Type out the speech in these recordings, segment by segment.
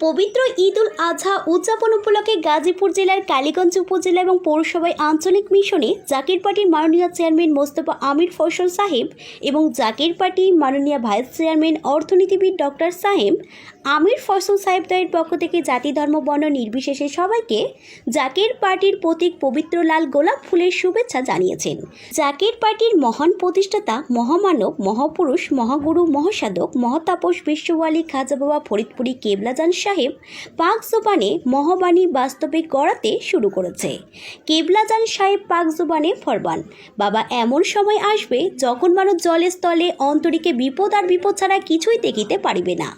পবিত্র ঈদ উল আজহা উদযাপন উপলক্ষে গাজীপুর জেলার কালীগঞ্জ উপজেলা এবং পৌরসভায় আঞ্চলিক মিশনে জাকির পার্টির মাননীয় চেয়ারম্যান মোস্তফা আমির ফসল সাহেব এবং জাকির পার্টি মাননীয় ভাইস চেয়ারম্যান অর্থনীতিবিদ ডক্টর সাহেব, আমির ফসল সাহেবদ্বয়ের পক্ষ থেকে জাতি, ধর্ম, বর্ণ নির্বিশেষে সবাইকে জাকির পার্টির প্রতীক পবিত্র লাল গোলাপ ফুলের শুভেচ্ছা জানিয়েছেন। জাকির পার্টির মহান প্রতিষ্ঠাতা, মহামানব, মহাপুরুষ, মহাগুরু, মহাসাধক, মহাতাপস, বিশ্বওয়ালী, খাজা বাবা, ফরিদপুরি, কেবলাজান সাহেব পাক জোবানে মহাবাণী বাস্তবে গড়াতে শুরু করেছে। কেবলাজান সাহেব পাক জোবানে ফরবান বাবা এমন সময় আসবে যখন মানুষ জলের স্থলে অন্তরিকে বিপদ আর বিপদ ছাড়া কিছুই দেখিতে পারিবে না।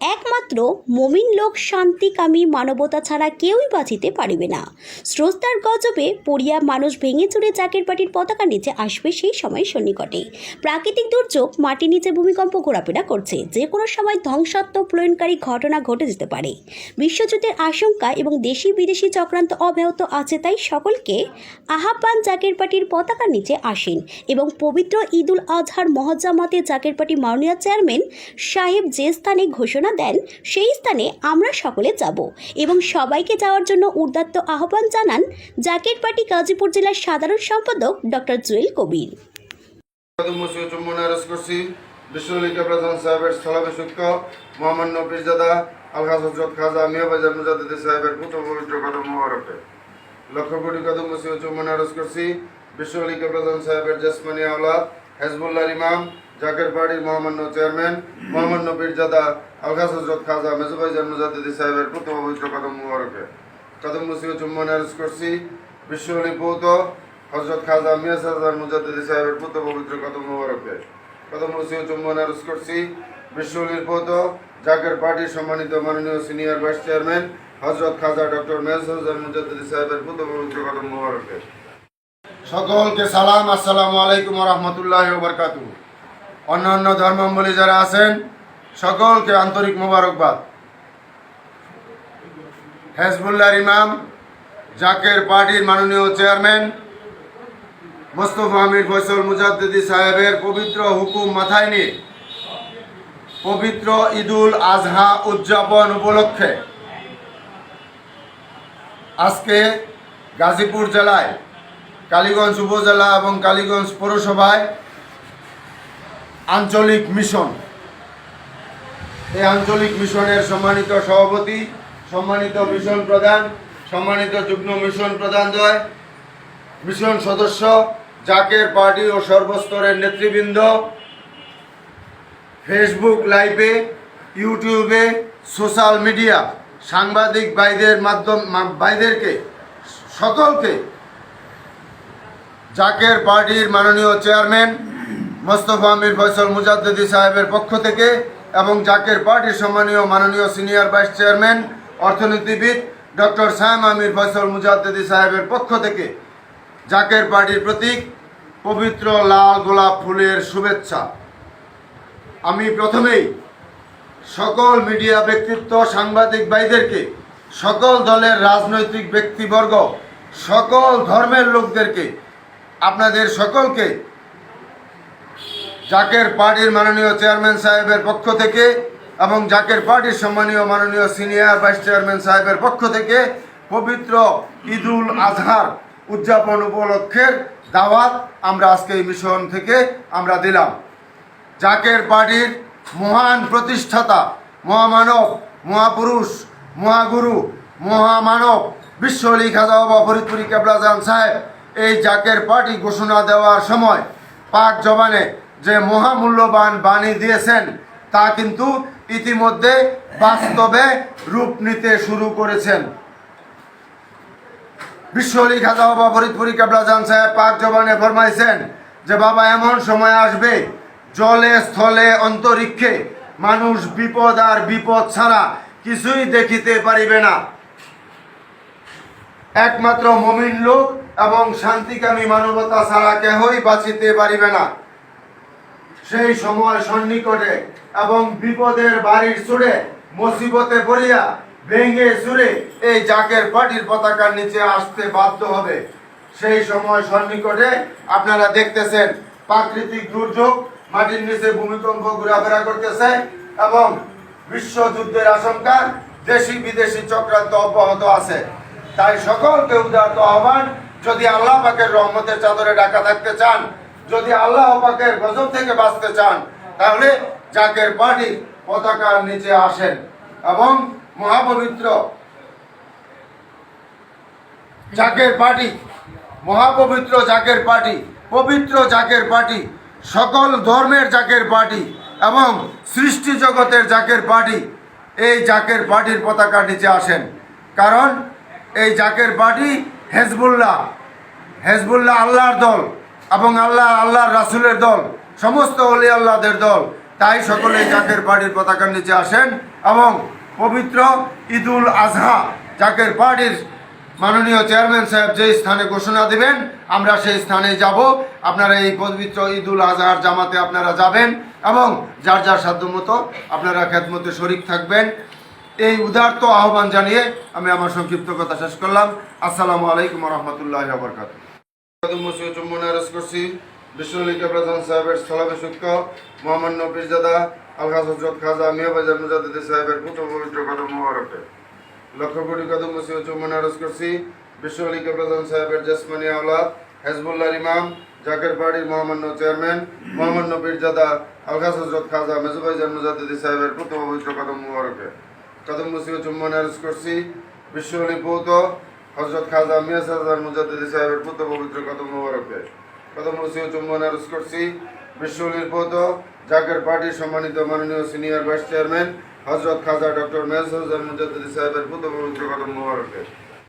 একমাত্র মমিন লোক শান্তিকামী মানবতা ছাড়া কেউই বাঁচিতে পারিবে না। স্রোতার গজবে পড়িয়া মানুষ ভেঙে চুরে জাকের পাটির পতাকা নিচে আসবে সেই সময় সন্নিকটে। প্রাকৃতিক দুর্যোগ মাটির নিচে ভূমিকম্প ঘোরাফেরা করছে। যে কোনো সময় ধ্বংসাত্মক প্লয়নকারী ঘটনা ঘটে যেতে পারে। বিশ্বযুদ্ধের আশঙ্কা এবং দেশি বিদেশি চক্রান্ত অব্যাহত আছে তাই সকলকে আহ্বান জাকের পাটির পতাকার নিচে আসেন এবং পবিত্র ঈদুল আজহার মহজ্জামাতে জাকের পাটি মাননীয় চেয়ারম্যান সাহেব যে স্থানে ঘোষণা দেন, সেই স্থানে আমরা সকলে যাব এবং সবাইকে যাওয়ার জন্য উদাত্ত আহ্বান জানান জাকের পার্টি গাজীপুর জেলার সাধারণ সম্পাদক ডক্টর জুয়েল কবির। বিশ্বলিকা প্রধান সাহেবের কদম মোবারকে। লক্ষ কোটি আরজ করছি। বিশ্বলিকা প্রধান সাহেবের জেসমানি আওলাদ, হেজবুল্লাহ ইমাম জাকের পাড়ির মোহাম্মদ চেয়ারম্যান মোহাম্মদ নবীরজাদা আলহাজ হজরত খাজা মেজুবাইজান মুজাদ্দিদ সাহেবের পুত্র পবিত্র কদম মোবারকে। কদম মসিহ চুম্বন আরজ করছি বিশ্বলি পৌত হজরত খাজা মিয়া সাজার মুজাদ্দিদ সাহেবের পুত্র পবিত্র কদম মোবারকে। কদম রসিও চুম্বন আরজ করছি বিশ্বলির পৌত জাকের পার্টির সম্মানিত মাননীয় সিনিয়র ভাইস চেয়ারম্যান হজরত খাজা ডক্টর মেহসুজার মুজাদ্দিদ সাহেবের পুত্র পবিত্র কদম মোবারকে। সকলকে সালাম, আসসালামু আলাইকুম রহমতুল্লাহ বরকাতু অন্য অন্য ধর্মাবলী যারা আছেন, সকলকে আন্তরিক মোবারকবাদ। হেজবুল্লাহর ইমাম জাকের পার্টির মাননীয় চেয়ারম্যান মোস্তফা আমির ফয়সল মুজাদ্দিদি সাহেবের পবিত্র হুকুম মাথায় নিয়ে পবিত্র ঈদুল আজহা উদযাপন উপলক্ষে আজকে গাজীপুর জেলায়, কালীগঞ্জ উপজেলা এবং কালীগঞ্জ পৌরসভায় আঞ্চলিক মিশন। এই আঞ্চলিক মিশনের সম্মানিত সভাপতি, সম্মানিত মিশন প্রধান, সম্মানিত যুগ্ম মিশন প্রধানদ্বয় মিশন সদস্য, জাকের পার্টি ও সর্বস্তরের নেতৃবৃন্দ, ফেসবুক লাইভে, ইউটিউবে, সোশ্যাল মিডিয়া, সাংবাদিক ভাইদের মাধ্যম ভাইদেরকে, সকলকে, জাকের পার্টির মাননীয় চেয়ারম্যান মোস্তফা আমির ফয়সল মুজাদ্দিদি সাহেবের পক্ষ থেকে এবং জাকের পার্টির সম্মানীয় মাননীয় সিনিয়র ভাইস চেয়ারম্যান, অর্থনীতিবিদ ডক্টর সায়েম আমির ফয়সল মুজাদ্দিদি সাহেবের পক্ষ থেকে জাকের পার্টির প্রতীক, পবিত্র লাল গোলাপ ফুলের শুভেচ্ছা। আমি প্রথমেই সকল মিডিয়া ব্যক্তিত্ব, সাংবাদিক ভাইদেরকে, সকল দলের রাজনৈতিক ব্যক্তিবর্গ, সকল ধর্মের লোকদেরকে, আপনাদের সকলকে জাকের পার্টির মাননীয় চেয়ারম্যান সাহেবের পক্ষ থেকে এবং জাকের পার্টির সম্মানীয় মাননীয় সিনিয়র ভাইস চেয়ারম্যান সাহেবের পক্ষ থেকে পবিত্র ঈদুল আজহার উদযাপন উপলক্ষের দাওয়াত আমরা আজকে এই মিশন থেকে আমরা দিলাম। জাকের পার্টির মহান প্রতিষ্ঠাতা, মহামানব, মহাপুরুষ, মহাগুরু, মহামানব, বিশ্বলি খাজা বাবা ফরিদপুরি কেবলাজান সাহেব এই জাকের পার্টি ঘোষণা দেওয়ার সময় পাক জবানে যে মহামূল্যবান বাণী দিয়েছেন, তা কিন্তু ইতিমধ্যে বাস্তবে রূপ নিতে শুরু করেছেন। বিশ্বলি খাজা বাবা ফরিদপুরি কেবলাজান সাহেব পাক জবানে ফরমাইছেন যে, বাবা, এমন সময় আসবে, জলে, স্থলে, অন্তরিক্ষে মানুষ বিপদ আর বিপদ ছাড়া কিছুই দেখিতে পারিবে না। একমাত্র মমিন লোক এবং শান্তিকামী মানবতা ছাড়া কেহই বাঁচিতে পারিবে না। সেই সময় সন্নিকটে এবং বিপদের বাড়ির চুড়ে মুসিবতে পড়িয়া ভেঙে চুরে এই জাকের পার্টির পতাকার নিচে আসতে বাধ্য হবে। সেই সময় সন্নিকটে আপনারা দেখতেছেন প্রাকৃতিক দুর্যোগ মাটির নিচে ভূমিকম্প ঘোরাফেরা করতেছে এবং বিশ্বযুদ্ধের আশঙ্কা দেশি বিদেশি চক্রান্ত অব্যাহত আছে। তাই সকলকে উদারত আহ্বান, যদি আল্লাহ পাকের রহমতের চাদরে ডাকা থাকতে চান যদি আল্লাহ পাকের গজব থেকে বাঁচতে চান, তাহলে জাকের পার্টি পতাকার নিচে আসেন এবং মহাপবিত্র জাকের পার্টি মহাপবিত্র জাকের পার্টি পবিত্র জাকের পার্টি সকল ধর্মের জাকের পার্টি এবং সৃষ্টি জগতের জাকের পার্টি এই জাকের পার্টির পতাকার নিচে আসেন। কারণ এই জাকের পার্টি হেজবুল্লাহ হেজবুল্লাহ আল্লাহর দল। এবং আল্লাহ, আল্লাহর রাসুলের দল, সমস্ত অলি আল্লাহদের দল, তাই সকলে জাকের পার্টির পতাকার নিচে আসেন এবং পবিত্র ঈদুল আজহা, জাকের পার্টির মাননীয় চেয়ারম্যান সাহেব যে স্থানে ঘোষণা দিবেন, আমরা সেই স্থানে যাব। আপনারা এই পবিত্র ঈদুল আজহার জামাতে আপনারা যাবেন এবং যার যার সাধ্যমতো আপনারা খেদমতে শরিক থাকবেন। এই উদার্ত আহ্বান জানিয়ে আমি আমার সংক্ষিপ্ত কথা শেষ করলাম। আসসালামু আলাইকুম রহমতুল্লাহ বরকাত চুম্বন আরজ করছি। বিশ্বলিকা প্রধান সাহেবের স্থলাভিষিক্ত মোহাম্মদ নফিরজাদা আলহাজ খাজা মিয়াবাজার মুজাদ্দিদ সাহেবের পুত্র পবিত্র কদম মোবারকে। লক্ষ কোটি কদম করছি। বিশ্বলিকা প্রধান সাহেবের জেসমানি আওলাদ হেজবুল্লাহ জাকের পাড়ির মোহাম্মদ চেয়ারম্যান মোহাম্মদ নবীরজাদা আলহাজ হজরত খাজা মেজুবাইজান মুজাদ্দিদ সাহেবের পুত্র পবিত্র কদম মোবারকে। কদম মসিহ চুম্বন আরজ করছি। বিশ্বলি পৌত হজরত খাজা মিয়া সাজার মুজাদ্দিদ সাহেবের পুত্র পবিত্র কদম মোবারকে। কদম রসিও চুম্বন আরজ করছি। বিশ্বলীর পৌত জাকের পার্টির সম্মানিত মাননীয় সিনিয়র ভাইস চেয়ারম্যান হজরত খাজা ডক্টর মেহসুজান মুজাদ্দিদ সাহেবের পুত্র পবিত্র কদম মোবারকে।